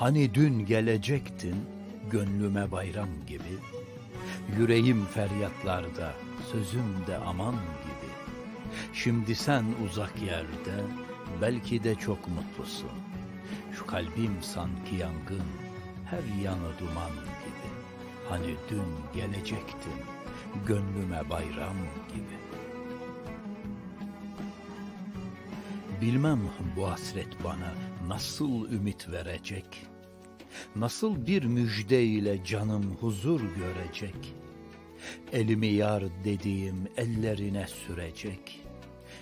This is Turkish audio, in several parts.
Hani dün gelecektin gönlüme bayram gibi. Yüreğim feryatlarda, sözüm de aman gibi. Şimdi sen uzak yerde, belki de çok mutlusun. Şu kalbim sanki yangın, her yanı duman gibi. Hani dün gelecektin, gönlüme bayram gibi. Bilmem bu hasret bana nasıl ümit verecek. Nasıl bir müjde ile canım huzur görecek. Elimi yar dediğim ellerine sürecek.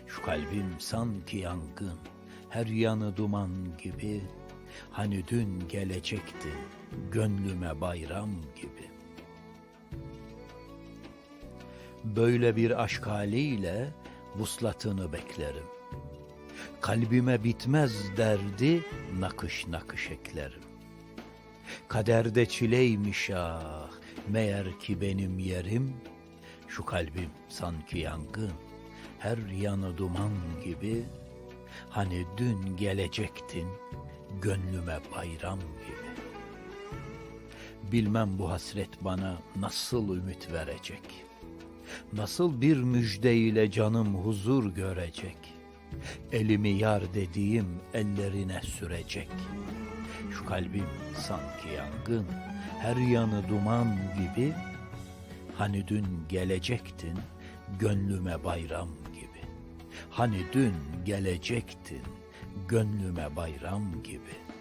Şu kalbim sanki yangın, her yanı duman gibi. Hani dün gelecekti, gönlüme bayram gibi. Böyle bir aşk haliyle vuslatını beklerim. Kalbime bitmez derdi nakış nakış eklerim. Kaderde çileymiş ah, meğer ki benim yerim. Şu kalbim sanki yangın, her yanı duman gibi. Hani dün gelecektin, gönlüme bayram gibi. Bilmem bu hasret bana nasıl ümit verecek. Nasıl bir müjde ile canım huzur görecek. Elimi yar dediğim ellerine sürecek. Kalbim sanki yangın, her yanı duman gibi. Hani dün gelecektin, gönlüme bayram gibi. Hani dün gelecektin, gönlüme bayram gibi.''